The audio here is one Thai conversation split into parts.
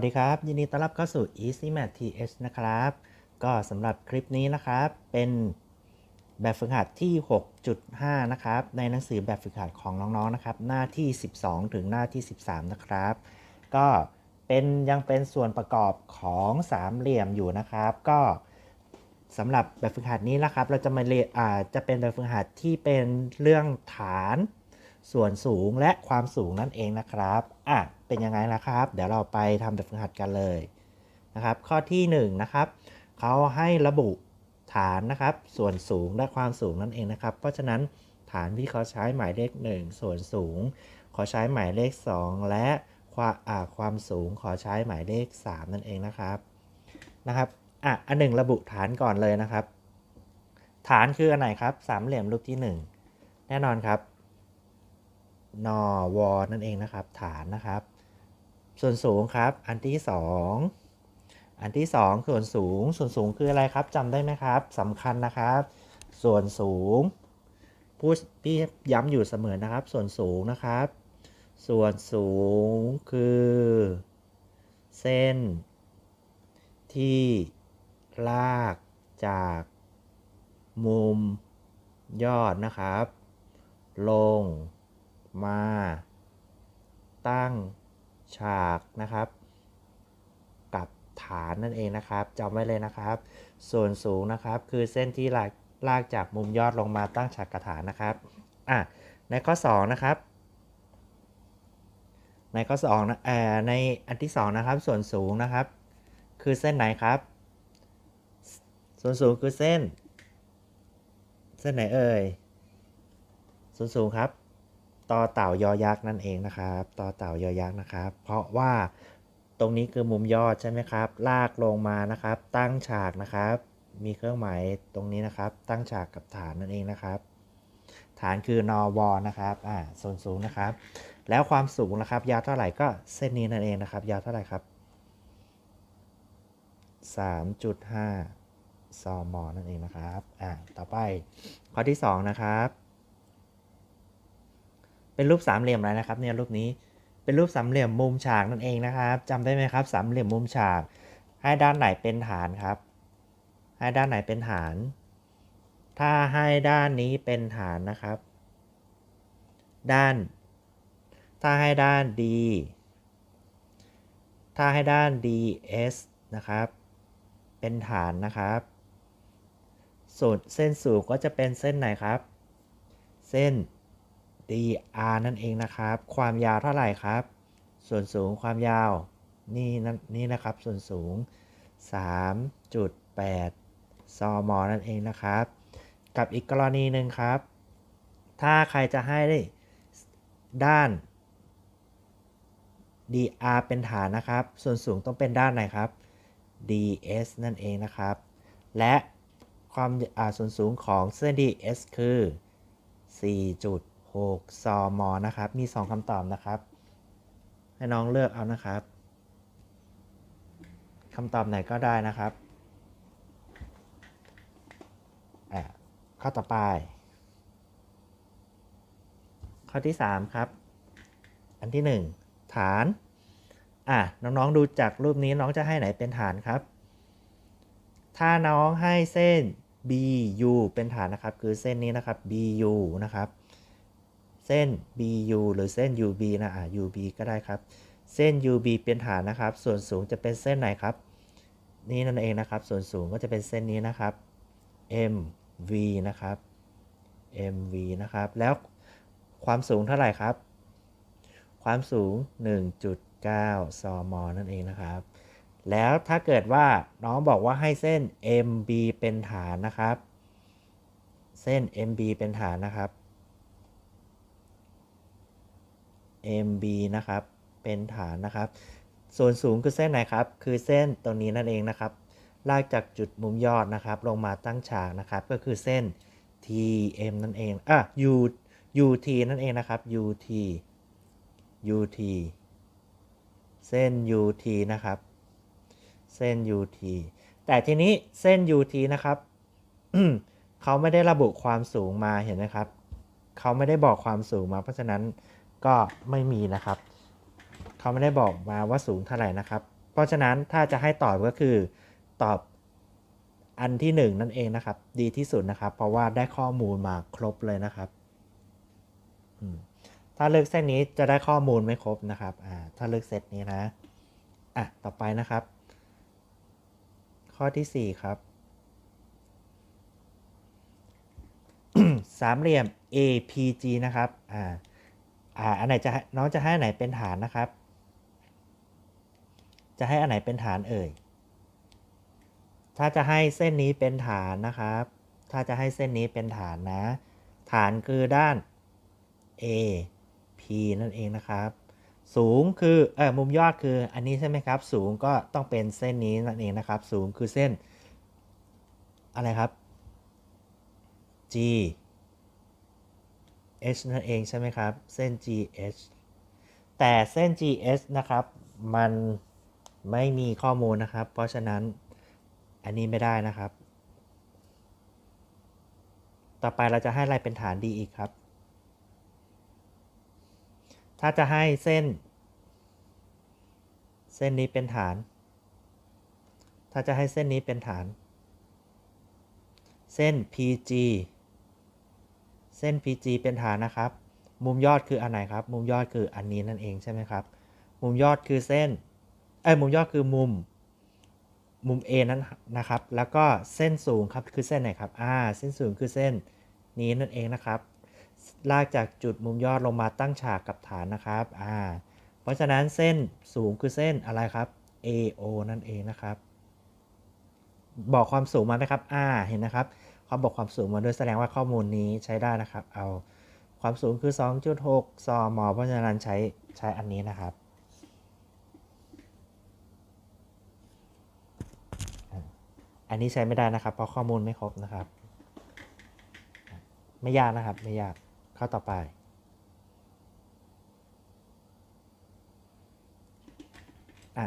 วัสดีครับ ยินดีต้อนรับเข้าสู่ Easy Math TH นะครับ ก็สำหรับคลิปนี้นะครับ เป็นแบบฝึกหัดที่ 6.5 นะครับ ในหนังสือแบบฝึกหัดของน้องๆนะครับ หน้าที่ 12 ถึงหน้าที่ 13 นะครับ ก็เป็นยังเป็นส่วนประกอบของสามเหลี่ยมอยู่นะครับ ก็สำหรับแบบฝึกหัดนี้นะครับ เราจะมาเรียนอ่าจะเป็นแบบฝึกหัดที่เป็นเรื่องฐาน ส่วนสูงและความสูงนั่นเองนะครับอะเป็นยังไงล่ะครับ เดี๋ยวเราไปทำแบบฝึกหัดกันเลยนะครับ ข้อที่1นงนะครับเขาให้ระบุฐานนะครับ ส่วนสูงและความสูงนั่นเองนะครับ เพราะฉะนั้นฐานที่เขาใช้หมายเลข 1 ส่วนสูง ขอใช้หมายเลข 2 และความความสูงขอใช้หมายเลข 3 นั่นเองนะครับนะครับอะอันหนึ่งระบุฐานก่อนเลยนะครับ ฐานคืออันไหนครับสามเหลี่ยมรูปที่ 1 แน่นอนครับ นอวอนั่นเองนะครับ ฐานนะครับ ส่วนสูงครับ อันที่ 2 อันที่ 2 ส่วนสูง ส่วนสูงคืออะไรครับจำได้ไหมครับสำคัญนะครับ ส่วนสูงพูดพี่ย้ำอยู่เสมอนะครับ ส่วนสูงนะครับ ส่วนสูงคือ เส้น ที่ลากจากมุมยอดนะครับ ลง มา ตั้งฉากนะครับ กับฐานนั่นเองนะครับจำไว้เลยนะครับ ส่วนสูงนะครับคือเส้นที่ลากลากจากมุมยอดลงมาตั้งฉากกับฐานนะครับอะในข้อ2นะครับ ในข้อ2นะเอ่อในอันที่2นะครับ ส่วนสูงนะครับ คือเส้นไหนครับ ส่วนสูงคือเส้น เส้นไหนเอ่ยส่วนสูงครับ ต่อเต่ายอยักษ์นั่นเองนะครับต่อเต่ายอยักษ์นะครับ เพราะว่าตรงนี้คือมุมยอดใช่ไหมครับ ลากลงมานะครับ ตั้งฉากนะครับ มีเครื่องหมายตรงนี้นะครับ ตั้งฉากกับฐานนั่นเองนะครับ ฐานคือนอวอนะครับอ่าส่วนสูงนะครับ แล้วความสูงนะครับ ยาวเท่าไหร่ก็เส้นนี้นั่นเองนะครับ ยาวเท่าไหร่ครับ3.5ซอมอนั่นเองนะครับ อ่า ต่อไป ข้อที่ 2 นะครับ เป็นรูปสามเหลี่ยมอะไรนะครับเนี่ยรูปนี้เป็นรูปสามเหลี่ยมมุมฉากนั่นเองนะครับจำได้ไหมครับสามเหลี่ยมมุมฉาก ให้ด้านไหนเป็นฐานครับ ให้ด้านไหนเป็นฐาน ถ้าให้ด้านนี้เป็นฐานนะครับ ด้าน ถ้าให้ด้าน D ถ้าให้ด้าน DS นะครับ เป็นฐานนะครับส่วนเส้นสูงก็จะเป็นเส้นไหนครับ เส้น dr นั่นเองนะครับ ความยาวเท่าไหร่ครับ ส่วนสูงความยาวนี่นั่นนี่นะครับ ส่วนสูง 3.8 ซม นั่นเองนะครับ กับอีกกรณีหนึ่งครับ ถ้าใครจะให้ด้าน dr เป็นฐานนะครับ ส่วนสูงต้องเป็นด้านไหนครับ ds นั่นเองนะครับ และความส่วนสูงของเส้น ds คือ 6ซมนะครับ มี 2คำตอบนะครับ ให้น้องเลือกเอานะครับคำตอบไหนก็ได้นะครับอะข้อต่อไป ข้อที่ 3 ครับ อันที่ 1 ฐาน อะ น้องๆดูจากรูปนี้น้องจะให้ไหนเป็นฐานครับ ถ้าน้องให้เส้น BU เป็นฐานนะครับ คือเส้นนี้นะครับ BU นะครับ ส้น BU หรือเส้น UB นะอะ UB ก็ได้ครับ เส้น UB เป็นฐานนะครับ ส่วนสูงจะเป็นเส้นไหนครับ นี่นั่นเองนะครับ ส่วนสูงก็จะเป็นเส้นนี้นะครับ MV นะครับ MV นะครับ แล้วความสูงเท่าไหร่ครับ ความสูง 1.9 ซม นั่นเองนะครับ แล้วถ้าเกิดว่าน้องบอกว่าให้เส้น MB เป็นฐานนะครับ เส้น MB เป็นฐานนะครับ MB นะครับ เป็นฐานนะครับ ส่วนสูงคือเส้นไหนครับ คือเส้นตรงนี้นั่นเองนะครับ ลากจากจุดมุมยอดนะครับ ลงมาตั้งฉากนะครับ ก็คือเส้น TM นั่นเอง อะ U UT นั่นเองนะครับ UT UT เส้น UT นะครับ เส้น UT แต่ทีนี้เส้น UT นะครับเขาไม่ได้ระบุความสูงมาเห็นไหมครับ เขาไม่ได้บอกความสูงมา เพราะฉะนั้น ก็ไม่มีนะครับ เขาไม่ได้บอกมาว่าสูงเท่าไหร่นะครับ เพราะฉะนั้นถ้าจะให้ตอบก็คือตอบอันที่หนึ่งนั่นเองนะครับ ดีที่สุดนะครับ เพราะว่าได้ข้อมูลมาครบเลยนะครับ ถ้าเลือกเส้นนี้จะได้ข้อมูลไม่ครบนะครับอ่าถ้าเลือกเซตนี้นะอะต่อไปนะครับ ข้อที่สี่ครับสามเหลี่ยม APG นะครับ อ่า อ่าอันไหนจะน้องจะให้อันไหนเป็นฐานนะครับ จะให้อันไหนเป็นฐานเอ่ย ถ้าจะให้เส้นนี้เป็นฐานนะครับ ถ้าจะให้เส้นนี้เป็นฐานนะ ฐานคือด้าน A P นั่นเองนะครับ สูงคือเออมุมยอดคืออันนี้ใช่ไหมครับ สูงก็ต้องเป็นเส้นนี้นั่นเองนะครับ สูงคือเส้น อะไรครับ G H นั่นเองใช่ไหมครับ เส้น GH แต่เส้น GH นะครับ มันไม่มีข้อมูลนะครับ เพราะฉะนั้นอันนี้ไม่ได้นะครับ ต่อไปเราจะให้อะไรเป็นฐานดีอีกครับ ถ้าจะให้เส้น เส้นนี้เป็นฐาน ถ้าจะให้เส้นนี้เป็นฐาน เส้น PG เส้น PG เป็นฐานนะครับ มุมยอดคืออันไหนครับ มุมยอดคืออันนี้นั่นเองใช่ไหมครับ มุมยอดคือเส้นเอ้มุมยอดคือมุม มุม A นั้นนะครับ แล้วก็เส้นสูงครับ คือเส้นไหนครับ อ่า เส้นสูงคือเส้นนี้นั่นเองนะครับ ลากจากจุดมุมยอดลงมาตั้งฉากกับฐานนะครับ อ่า เพราะฉะนั้นเส้นสูงคือเส้นอะไรครับ AO นั่นเองนะครับ บอกความสูงมานะครับ อ่า เห็นนะครับ เขาบอกความสูงมาด้วยแสดงว่าข้อมูลนี้ใช้ได้นะครับ เอาความสูงคือ 2.6 ซอมเพราะฉะนั้นใช้ใช้อันนี้นะครับ อันนี้ใช้ไม่ได้นะครับ เพราะข้อมูลไม่ครบนะครับ ไม่ยากนะครับ ไม่ยาก ข้อต่อไปอะ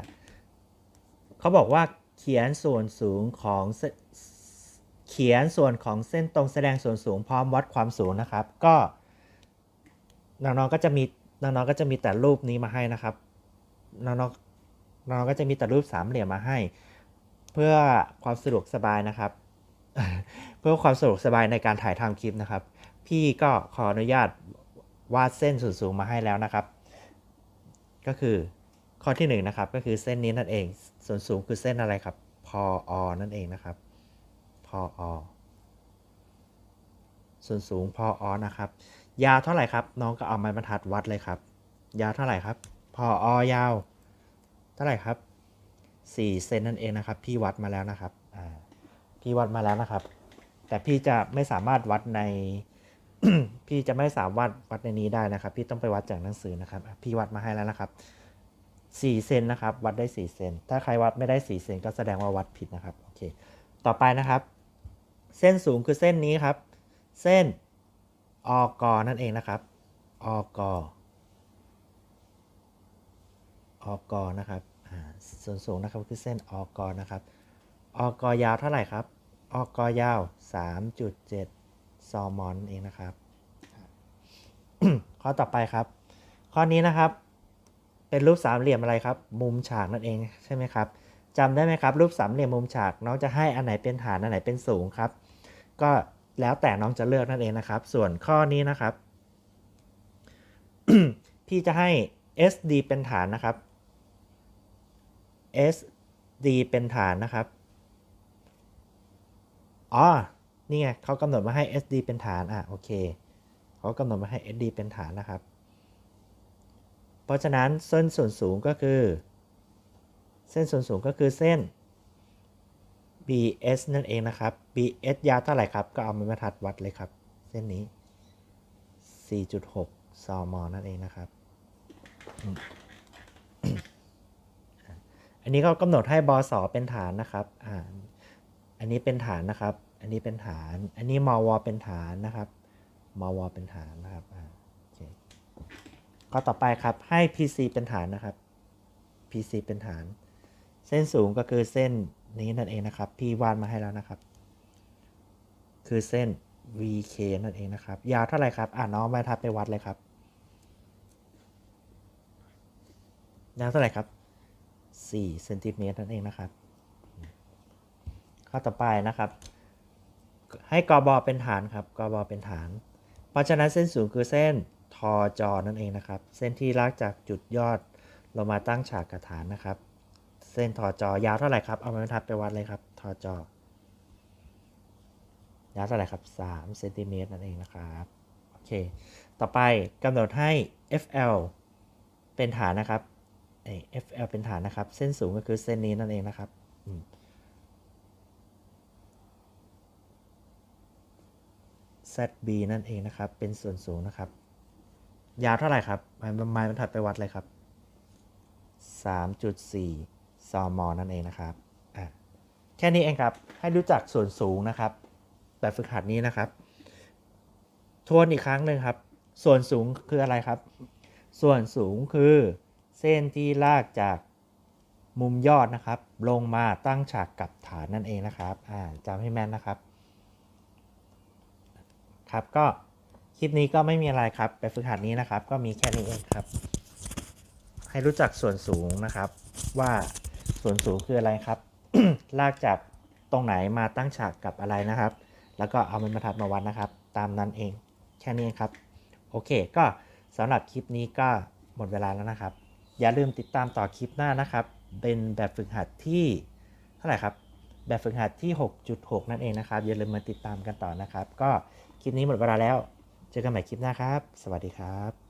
เขาบอกว่าเขียนส่วนสูงของ เขียนส่วนของเส้นตรงแสดงส่วนสูงพร้อมวัดความสูงนะครับ ก็น้องๆก็จะมีน้องๆก็จะมีแต่รูปนี้มาให้นะครับน้องๆน้องๆก็จะมีแต่รูปสามเหลี่ยมมาให้ เพื่อความสะดวกสบายนะครับ เพื่อความสะดวกสบายในการถ่ายทำคลิปนะครับ พี่ก็ขออนุญาตวาดเส้นส่วนสูงมาให้แล้วนะครับ ก็คือข้อที่1นงนะครับก็คือเส้นนี้นั่นเอง ส่วนสูงคือเส้นอะไรครับ พออนั่นเองนะครับ ออส่วนสูงพออนะครับ ยาวเท่าไหร่ครับ น้องก็เอาไม้บรรทัดวัดเลยครับ ยาวเท่าไหร่ครับพออยาว เท่าไหร่ครับ4เซนนั่นเองนะครับ พี่วัดมาแล้วนะครับพี่วัดมาแล้วนะครับ แต่พี่จะไม่สามารถวัดใน พี่จะไม่สามารถวัดในนี้ได้นะครับ พี่ต้องไปวัดจากหนังสือนะครับ พี่วัดมาให้แล้วนะครับ4เซนนะครับ วัดได้4เซนถ้าใครวัดไม่ได้4เซนก็แสดงว่าวัดผิดนะครับโอเคต่อไปนะครับ เส้นสูงคือเส้นนี้ครับ เส้นอกอนั่นเองนะครับอกอกนะครับส่วนสูงนะครับคือเส้นอกอนะครับอกยาวเท่าไหร่ครับอกยาว 3.7 ซอมอนเองนะครับ ข้อต่อไปครับ ข้อนี้นะครับ เป็นรูปสามเหลี่ยมอะไรครับ มุมฉากนั่นเองใช่ไหมครับจำได้ไหมครับ รูปสามเหลี่ยมมุมฉากน้องจะให้อันไหนเป็นฐานอันไหนเป็นสูงครับ ก็แล้วแต่น้องจะเลือกนั่นเองนะครับ ส่วนข้อนี้นะครับ พี่จะให้ SD เป็นฐานนะครับ SD เป็นฐานนะครับ อ๋อ นี่ไงเขากำหนดมาให้ SD เป็นฐาน อะ โอเค เขากำหนดมาให้ SD เป็นฐานนะครับ เพราะฉะนั้นเส้นส่วนสูงก็คือ เส้นส่วนสูงก็คือเส้น BS นั่นเองนะครับ BS ยาวเท่าไหร่ครับ ก็เอาไม้บรรทัดวัดเลยครับ เส้นนี้ 4.6 ซม นั่นเองนะครับ อันนี้เขากำหนดให้บสเป็นฐานนะครับอ่าอันนี้เป็นฐานนะครับ อันนี้เป็นฐาน อันนี้มวเป็นฐานนะครับมวเป็นฐานนะครับอ่าโอเคข้อต่อไปครับ ให้ PC เป็นฐานนะครับ PC เป็นฐาน เส้นสูงก็คือเส้น นี้นั่นเองนะครับ พี่วาดมาให้แล้วนะครับ คือเส้น VK นั่นเองนะครับ ยาวเท่าไหร่ครับ อ่าน้องมาทับไปวัดเลยครับ ยาวเท่าไหร่ครับ4เซนติเมตรนั่นเองนะครับ ข้อต่อไปนะครับ ให้กบเป็นฐานครับกบเป็นฐาน เพราะฉะนั้นเส้นศูนย์คือเส้นทอจอนั่นเองนะครับ เส้นที่ลากจากจุดยอดลงมาตั้งฉากกับฐานนะครับ เส้นทอจอยาวเท่าไหร่ครับ เอาไม้บรรทัดไปวัดเลยครับทอจอยาวเท่าไหร่ครับ3เซนติเมตรนั่นเองนะครับ โอเค ต่อไปกำหนดให้ FL เป็นฐานนะครับเอ้ FL เป็นฐานนะครับ เส้นสูงก็คือเส้นนี้นั่นเองนะครับอืม ZB นั่นเองนะครับ เป็นส่วนสูงนะครับ ยาวเท่าไหร่ครับไม้บรรทัดไปวัดเลยครับ3.4 ซมนั่นเองนะครับแค่นี้เองครับ ให้รู้จักส่วนสูงนะครับ แบบฝึกหัดนี้นะครับ ทวนอีกครั้งหนึ่งครับ ส่วนสูงคืออะไรครับ ส่วนสูงคือเส้นที่ลากจากมุมยอดนะครับ ลงมาตั้งฉากกับฐานนั่นเองนะครับจำให้แม่นนะครับ ครับก็คลิปนี้ก็ไม่มีอะไรครับแบบฝึกหัดนี้นะครับ ก็มีแค่นี้เองครับ ให้รู้จักส่วนสูงนะครับว่า ส่วนสูงคืออะไรครับ ลากจากตรงไหนมาตั้งฉากกับอะไรนะครับ แล้วก็เอามันมาทัดมาวัดนะครับ ตามนั้นเองแค่นี้ครับ โอเค ก็สำหรับคลิปนี้ก็หมดเวลาแล้วนะครับ อย่าลืมติดตามต่อคลิปหน้านะครับ เป็นแบบฝึกหัดที่เท่าไหร่ครับ แบบฝึกหัดที่ 6.6 นั่นเองนะครับ อย่าลืมมาติดตามกันต่อนะครับ ก็คลิปนี้หมดเวลาแล้ว เจอกันใหม่คลิปหน้าครับ สวัสดีครับ